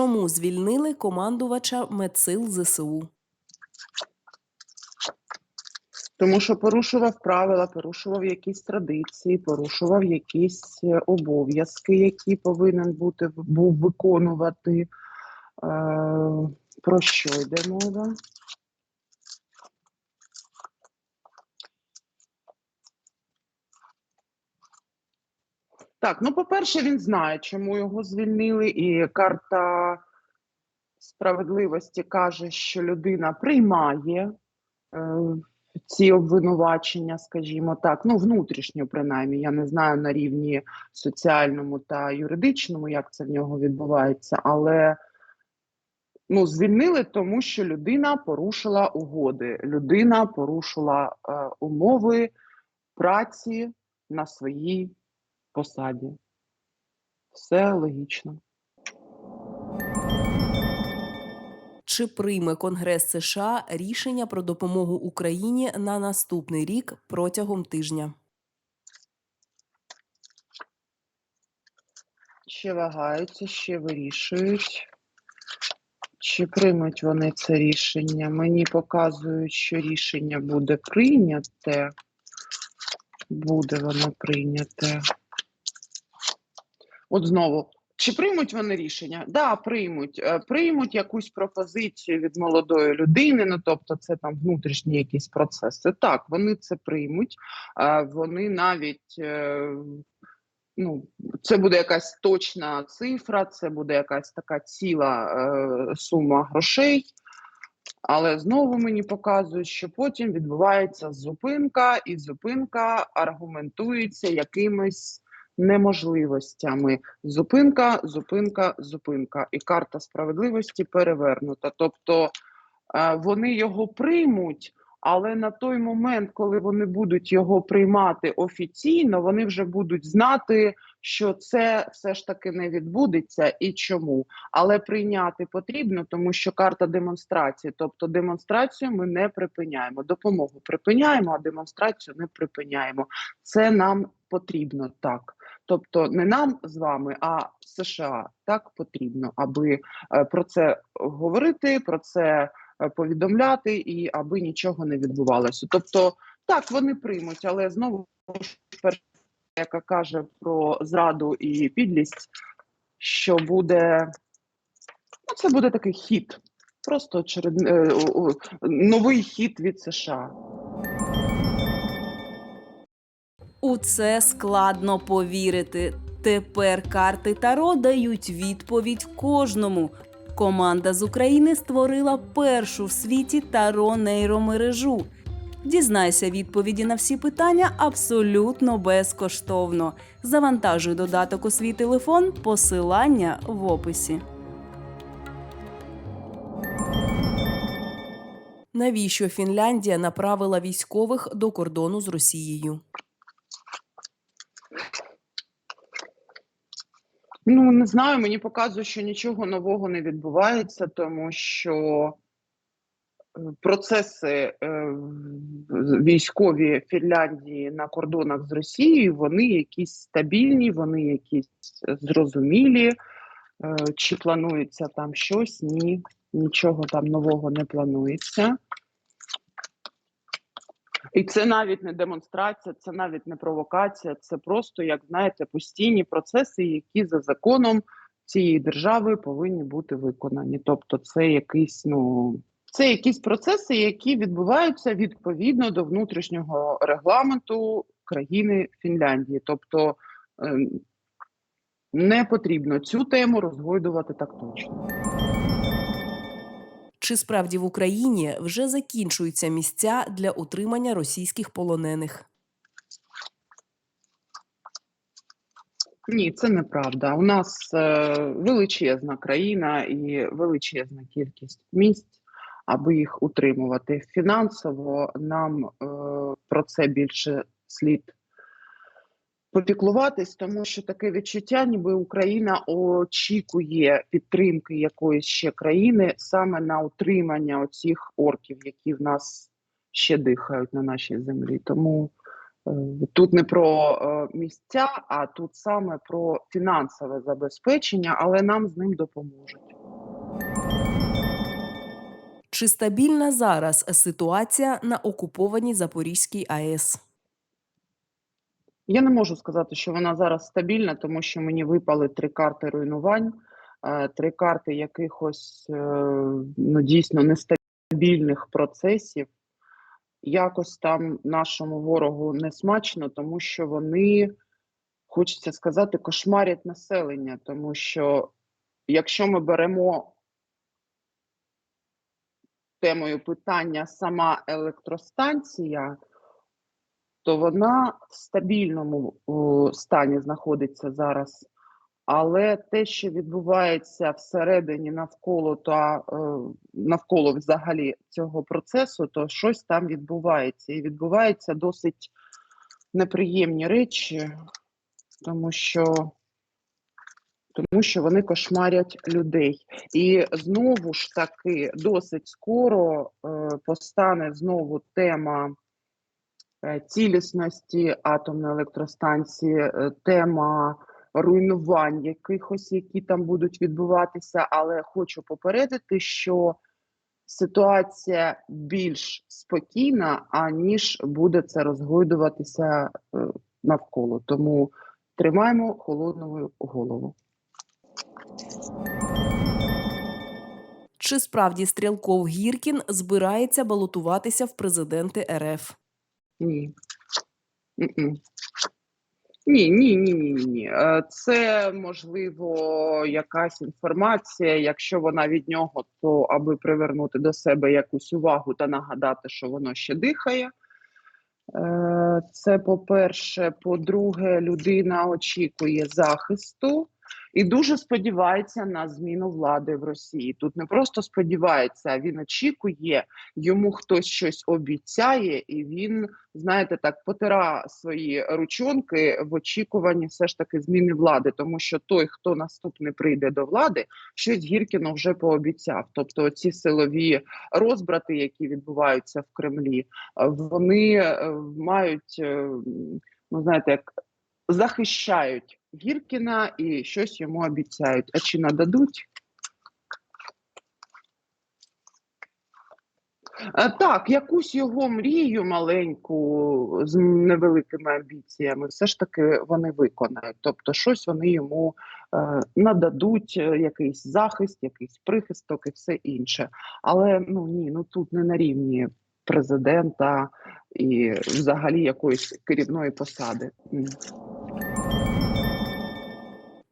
Чому звільнили командувача медсил ЗСУ? Тому що порушував правила, порушував якісь традиції, порушував якісь е, обов'язки, які повинен бути був виконувати. Е, про що йде мова? Так, ну, по-перше, він знає, чому його звільнили, і карта справедливості каже, що людина приймає е, ці обвинувачення, скажімо так, ну внутрішньо, принаймні, я не знаю на рівні соціальному та юридичному, як це в нього відбувається, але ну, звільнили, тому що людина порушила угоди, людина порушила е, умови праці на своїй посаді. Все логічно. Чи прийме Конгрес США рішення про допомогу Україні на наступний рік протягом тижня? Ще вагаються, ще вирішують. Чи приймуть вони це рішення? Мені показують, що рішення буде прийняте. Буде воно прийняте. От знову, чи приймуть вони рішення? Да, приймуть. Е, Приймуть якусь пропозицію від молодої людини, ну тобто це там внутрішні якісь процеси. Так, вони це приймуть. Вони навіть. е, Ну, це буде якась точна цифра, це буде якась така ціла е, сума грошей. Але знову мені показують, що потім відбувається зупинка, і зупинка аргументується якимись неможливостями. Зупинка, зупинка, зупинка. І карта справедливості перевернута. Тобто е, вони його приймуть, але на той момент, коли вони будуть його приймати офіційно, вони вже будуть знати, що це все ж таки не відбудеться і чому. Але прийняти потрібно, тому що карта демонстрації, тобто демонстрацію ми не припиняємо. Допомогу припиняємо, а демонстрацію не припиняємо. Це нам потрібно так. Тобто не нам з вами, а США так потрібно, аби е, про це говорити, про це е, повідомляти і аби нічого не відбувалося. Тобто, так вони приймуть, але знову перша, яка каже про зраду і підлість, що буде ну, це буде такий хід, просто черед... е, новий хід від США. У це складно повірити. Тепер карти Таро дають відповідь кожному. Команда з України створила першу в світі Таро нейромережу. Дізнайся відповіді на всі питання абсолютно безкоштовно. Завантажуй додаток у свій телефон, посилання в описі. Навіщо Фінляндія направила військових до кордону з Росією? Ну не знаю, мені показує, що нічого нового не відбувається, тому що е, процеси е, військові Фінляндії на кордонах з Росією, вони якісь стабільні, вони якісь зрозумілі. Е, Чи планується там щось? Ні, нічого там нового не планується. І це навіть не демонстрація, це навіть не провокація, це просто, як знаєте, постійні процеси, які за законом цієї держави повинні бути виконані. Тобто, це якийсь, ну це якісь процеси, які відбуваються відповідно до внутрішнього регламенту країни Фінляндії. Тобто ем, не потрібно цю тему розгойдувати так точно. Чи справді в Україні вже закінчуються місця для утримання російських полонених? Ні, це неправда. У нас е, величезна країна і величезна кількість місць, аби їх утримувати. Фінансово нам е, про це більше слід попіклуватись, тому що таке відчуття, ніби Україна очікує підтримки якоїсь ще країни саме на утримання оцих орків, які в нас ще дихають на нашій землі. Тому Е, Тут не про е, місця, а тут саме про фінансове забезпечення, але нам з ним допоможуть. Чи стабільна зараз ситуація на окупованій Запорізькій АЕС? Я не можу сказати, що вона зараз стабільна, тому що мені випали три карти руйнувань, е, три карти якихось е, ну, дійсно нестабільних процесів. Якось там нашому ворогу не смачно, тому що вони, хочеться сказати, кошмарять населення. Тому що якщо ми беремо темою питання сама електростанція, то вона в стабільному стані знаходиться зараз. Але те, що відбувається всередині навколо та е, навколо взагалі цього процесу, то щось там відбувається. І відбуваються досить неприємні речі, тому що, тому що вони кошмарять людей. І знову ж таки, досить скоро е, постане знову тема цілісності атомної електростанції, е, тема руйнувань якихось, які там будуть відбуватися. Але хочу попередити, що ситуація більш спокійна, аніж буде це розгойдуватися е, навколо. Тому тримаємо холодну голову. Чи справді Стрілков Гіркін збирається балотуватися в президенти РФ? Ні. М-м. Ні, ні, ні, ні, ні, ні. Е, Це можливо якась інформація. Якщо вона від нього, то аби привернути до себе якусь увагу та нагадати, що воно ще дихає. Е, Це по-перше. По-друге, людина очікує захисту і дуже сподівається на зміну влади в Росії. Тут не просто сподівається, а він очікує, йому хтось щось обіцяє, і він, знаєте, так потира свої ручонки в очікуванні все ж таки зміни влади, тому що той, хто наступний прийде до влади, щось Гіркіну вже пообіцяв. Тобто, ці силові розбрати, які відбуваються в Кремлі, вони е, мають, е, ну знаєте, як захищають Гіркіна і щось йому обіцяють. А чи нададуть? Е, Так, якусь його мрію маленьку з невеликими амбіціями, все ж таки вони виконають. Тобто, щось вони йому е, нададуть, е, якийсь захист, якийсь прихисток і все інше. Але ну ні, ну тут не на рівні президента і взагалі якоїсь керівної посади.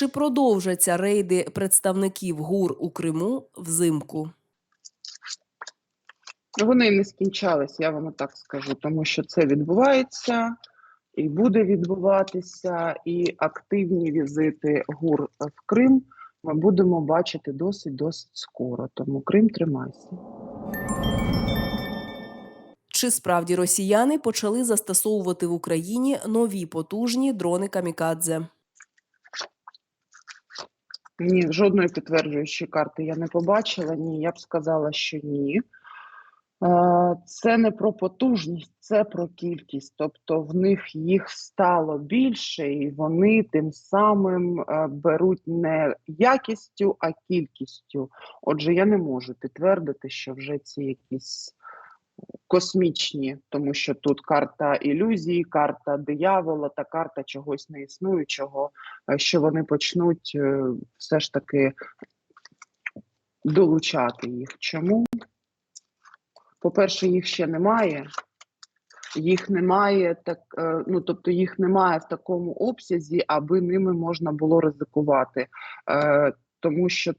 Чи продовжаться рейди представників ГУР у Криму взимку? Вони не скінчались, я вам так скажу, тому що це відбувається і буде відбуватися, і активні візити ГУР в Крим ми будемо бачити досить досить скоро. Тому Крим тримайся. Чи справді росіяни почали застосовувати в Україні нові потужні дрони камікадзе? Ні, жодної підтверджуючої карти я не побачила. Ні, я б сказала, що ні. Е, Це не про потужність, це про кількість. Тобто в них їх стало більше, і вони тим самим е, беруть не якістю, а кількістю. Отже, я не можу підтвердити, що вже ці якісь космічні, тому що тут карта ілюзії, карта диявола та карта чогось неіснуючого, е, що вони почнуть е, все ж таки долучати їх. Чому? По-перше, їх ще немає. Їх немає так, е, ну тобто їх немає в такому обсязі, аби ними можна було ризикувати. Тому що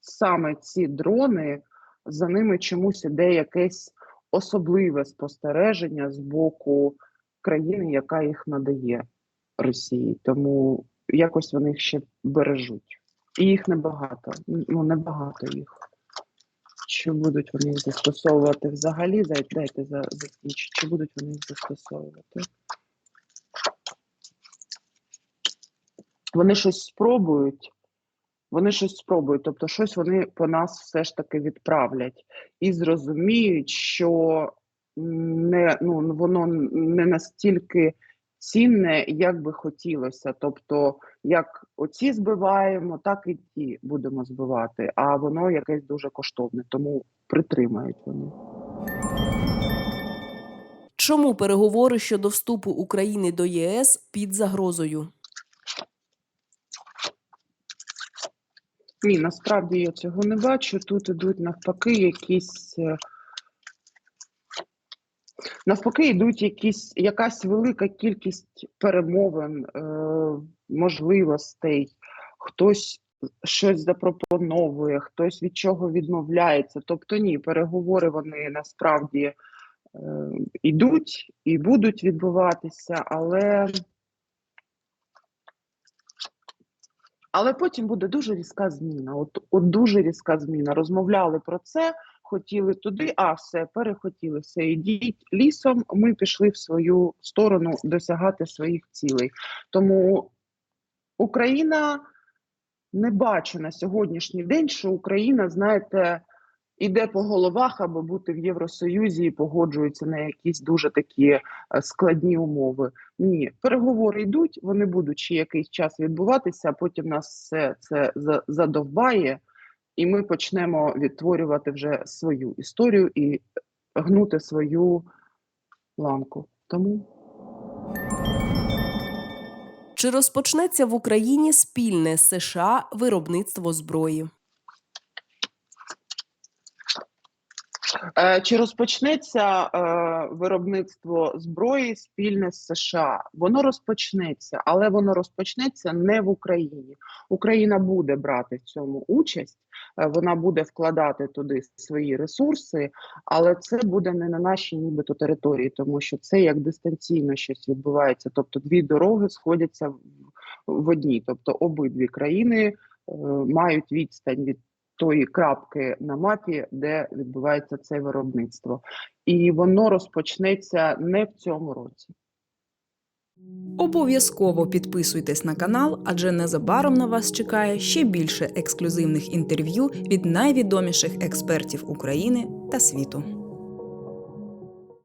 саме ці дрони за ними чомусь іде якесь особливе спостереження з боку країни, яка їх надає Росії. Тому якось вони їх ще бережуть. І їх небагато. Ну небагато їх. Чи будуть вони їх застосовувати взагалі? Дай- Дайте за закінчу. Чи будуть вони їх застосовувати? Вони щось спробують. Вони щось спробують, тобто щось вони по нас все ж таки відправлять і зрозуміють, що не ну воно не настільки цінне, як би хотілося. Тобто, як оці збиваємо, так і ті будемо збивати. А воно якесь дуже коштовне, тому притримають вони. Чому переговори щодо вступу України до ЄС під загрозою? Ні, насправді я цього не бачу. Тут ідуть навпаки якісь. е, Навпаки, йдуть якісь якась велика кількість перемовин, е, можливостей. Хтось щось запропоновує, хтось від чого відмовляється. Тобто, ні, переговори вони насправді е, йдуть і будуть відбуватися, але. Але потім буде дуже різка зміна. От, от дуже різка зміна. Розмовляли про це, хотіли туди, а все, перехотіли, все, ідіть лісом. Ми пішли в свою сторону досягати своїх цілей. Тому Україна не бачу на сьогоднішній день, що Україна, знаєте, іде по головах, аби бути в Євросоюзі і погоджується на якісь дуже такі е, складні умови. Ні, переговори йдуть, вони будуть ще якийсь час відбуватися, а потім нас все це задовбає, і ми почнемо відтворювати вже свою історію і гнути свою ланку. Тому Чи розпочнеться в Україні спільне США виробництво зброї? Чи розпочнеться е, виробництво зброї спільне з США? Воно розпочнеться, але воно розпочнеться не в Україні. Україна буде брати в цьому участь, е, вона буде вкладати туди свої ресурси, але це буде не на нашій нібито території, тому що це як дистанційно щось відбувається. Тобто дві дороги сходяться в, одній, тобто обидві країни е, мають відстань від тої крапки на мапі, де відбувається це виробництво, і воно розпочнеться не в цьому році. Обов'язково підписуйтесь на канал, адже незабаром на вас чекає ще більше ексклюзивних інтерв'ю від найвідоміших експертів України та світу.